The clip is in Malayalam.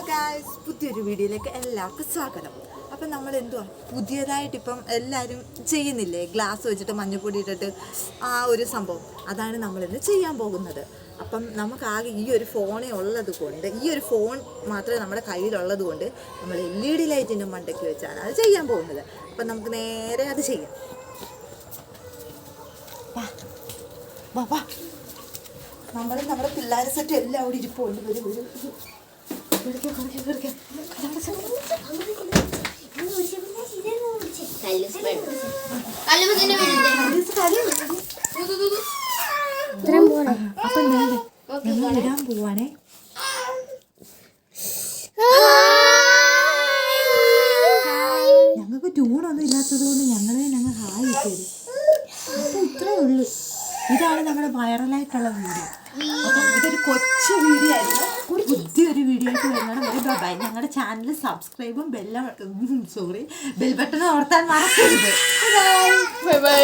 ഹലോ ഗായ്സ് പുതിയൊരു വീഡിയോയിലേക്ക് എല്ലാവർക്കും സ്വാഗതം. അപ്പം നമ്മൾ എന്തുവാ? പുതിയതായിട്ട് ഇപ്പം എല്ലാവരും ചെയ്യുന്നില്ലേ? ഗ്ലാസ് വെച്ചിട്ട് മഞ്ഞപ്പൊടി ഇട്ടിട്ട് ആ ഒരു സംഭവം. അതാണ് നമ്മളിന്ന് ചെയ്യാൻ പോകുന്നത്. അപ്പം നമുക്കാകെ ഈ ഒരു ഫോണേ ഉള്ളത് കൊണ്ട് ഈ ഒരു ഫോൺ മാത്രമേ നമ്മുടെ കയ്യിലുള്ളത് കൊണ്ട് നമ്മൾ എൽ ഇ ഡി ലൈറ്റിന്റെ മണ്ടയ്ക്ക് വെച്ചാണ് അത് ചെയ്യാൻ പോകുന്നത്. അപ്പം നമുക്ക് നേരെ അത് ചെയ്യാം. നമ്മൾ നമ്മുടെ പിള്ളേരെ സെറ്റ് എല്ലാം അവിടെ ഇരിപ്പുണ്ട്. വരും വരും. വിളിക്കാം വിളിക്കാം അപ്പം ഞാൻ ഞങ്ങൾ ഇടാൻ പോവാണേ ഞങ്ങൾക്ക് ട്യൂണൊന്നും ഇല്ലാത്തത് കൊണ്ട് ഞങ്ങളെ ഞങ്ങൾ ഹായ് ഇട്ടത് അപ്പം ഇത്രേ ഉള്ളൂ ഇതാണ് നമ്മുടെ വൈറലായിട്ടുള്ള വീഡിയോ അപ്പം ഇതൊരു കൊച്ചു വീഡിയോ വീഡിയോ ആയിട്ട് ബൈ ബൈ ഞങ്ങളുടെ ചാനൽ സബ്സ്ക്രൈബും ബെല്ല സോറി ബെൽ ബട്ടൺ ഓർത്താൻ മറക്കരുത്. Bye bye